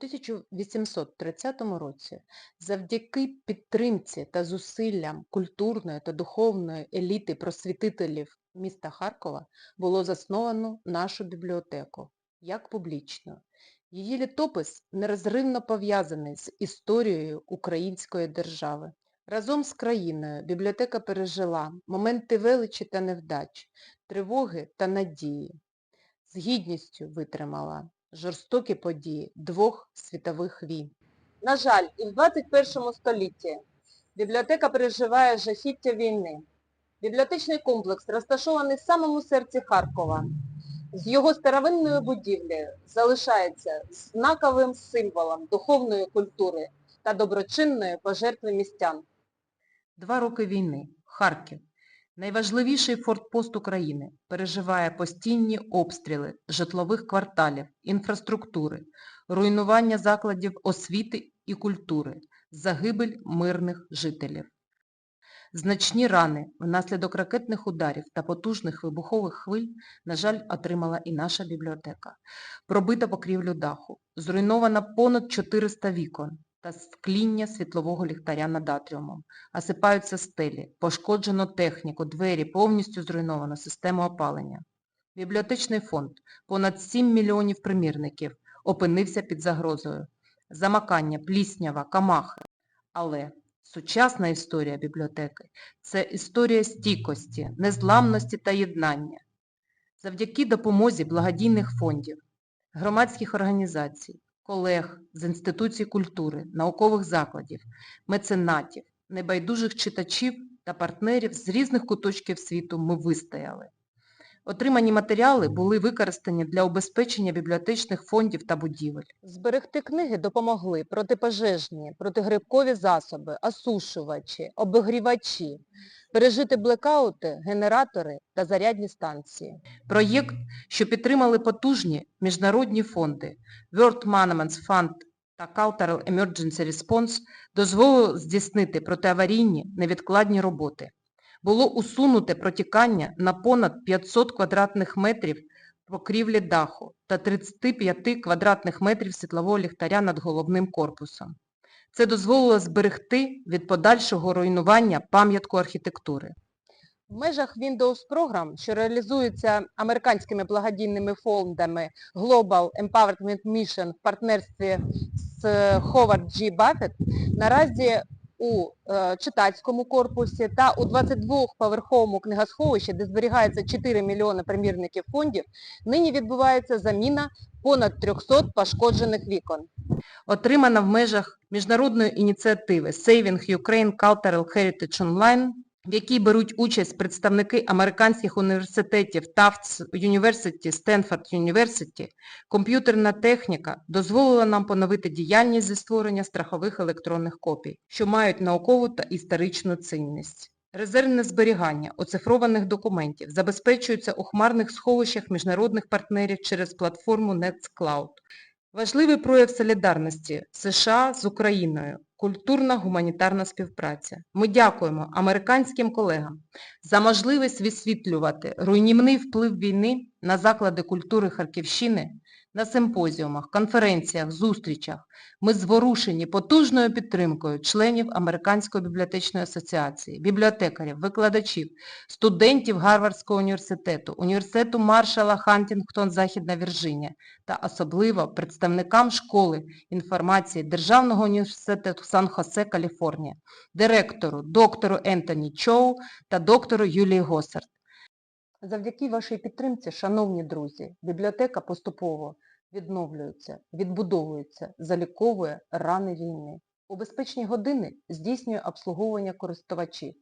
1830 році завдяки підтримці та зусиллям культурної та духовної еліти просвітителів міста Харкова було засновано нашу бібліотеку як публічну. Її літопис нерозривно пов'язаний з історією української держави. Разом з країною бібліотека пережила моменти величі та невдач, тривоги та надії. З гідністю витримала жорстокі події двох світових війн. На жаль, і в 21 столітті бібліотека переживає жахіття війни. Бібліотечний комплекс розташований в самому серці Харкова. З його старовинною будівлею залишається знаковим символом духовної культури та доброчинної пожертви містян. Два роки війни. Харків. Найважливіший фортпост України переживає постійні обстріли житлових кварталів, інфраструктури, руйнування закладів освіти і культури, загибель мирних жителів. Значні рани внаслідок ракетних ударів та потужних вибухових хвиль, на жаль, отримала і наша бібліотека. Пробита покрівлю даху, зруйновано понад 400 вікон та скління світлового ліхтаря над атріумом. Осипаються стелі, пошкоджено техніку, двері, повністю зруйновано систему опалення. Бібліотечний фонд, понад 7 мільйонів примірників, опинився під загрозою. Замакання, пліснява, камахи. Але сучасна історія бібліотеки – це історія стійкості, незламності та єднання. Завдяки допомозі благодійних фондів, громадських організацій, колег з інституцій культури, наукових закладів, меценатів, небайдужих читачів та партнерів з різних куточків світу ми вистояли. Отримані матеріали були використані для убезпечення бібліотечних фондів та будівель. Зберегти книги допомогли протипожежні, протигрибкові засоби, осушувачі, обігрівачі, пережити блекаути, генератори та зарядні станції. Проєкт, що підтримали потужні міжнародні фонди World Monuments Fund та Cultural Emergency Response, дозволив здійснити протиаварійні невідкладні роботи було усунуте протікання на понад 500 квадратних метрів покрівлі даху та 35 квадратних метрів світлового ліхтаря над головним корпусом. Це дозволило зберегти від подальшого руйнування пам'ятку архітектури. В межах Windows програм, що реалізуються американськими благодійними фондами Global Empowerment Mission в партнерстві з Howard G. Buffett, наразі у е, читацькому корпусі та у 22-поверховому книгосховищі, де зберігається 4 мільйони примірників фондів, нині відбувається заміна понад 300 пошкоджених вікон. Отримана в межах міжнародної ініціативи Saving Ukraine Cultural Heritage Online в якій беруть участь представники американських університетів Tufts University, Stanford University, комп'ютерна техніка дозволила нам поновити діяльність зі створення страхових електронних копій, що мають наукову та історичну цінність. Резервне зберігання оцифрованих документів забезпечується у хмарних сховищах міжнародних партнерів через платформу NetsCloud. Важливий прояв солідарності США з Україною культурна гуманітарна співпраця. Ми дякуємо американським колегам за можливість висвітлювати руйнівний вплив війни на заклади культури Харківщини на симпозіумах, конференціях, зустрічах. Ми зворушені потужною підтримкою членів Американської бібліотечної асоціації, бібліотекарів, викладачів, студентів Гарвардського університету, університету Маршала Хантінгтон, Західна Вірджинія та особливо представникам школи інформації Державного університету Сан-Хосе, Каліфорнія, директору, доктору Ентоні Чоу та доктору Юлії Госард. Завдяки вашій підтримці, шановні друзі, бібліотека поступово відновлюється, відбудовується, заліковує рани війни. У безпечні години здійснює обслуговування користувачів,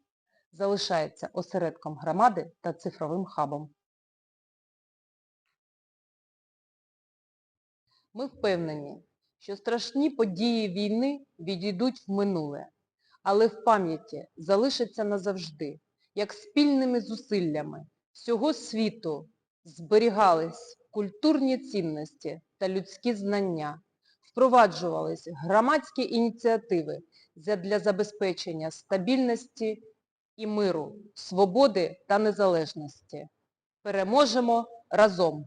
залишається осередком громади та цифровим хабом. Ми впевнені, що страшні події війни відійдуть в минуле, але в пам'яті залишаться назавжди, як спільними зусиллями всього світу зберігались культурні цінності та людські знання, впроваджувались громадські ініціативи для забезпечення стабільності і миру, свободи та незалежності. Переможемо разом!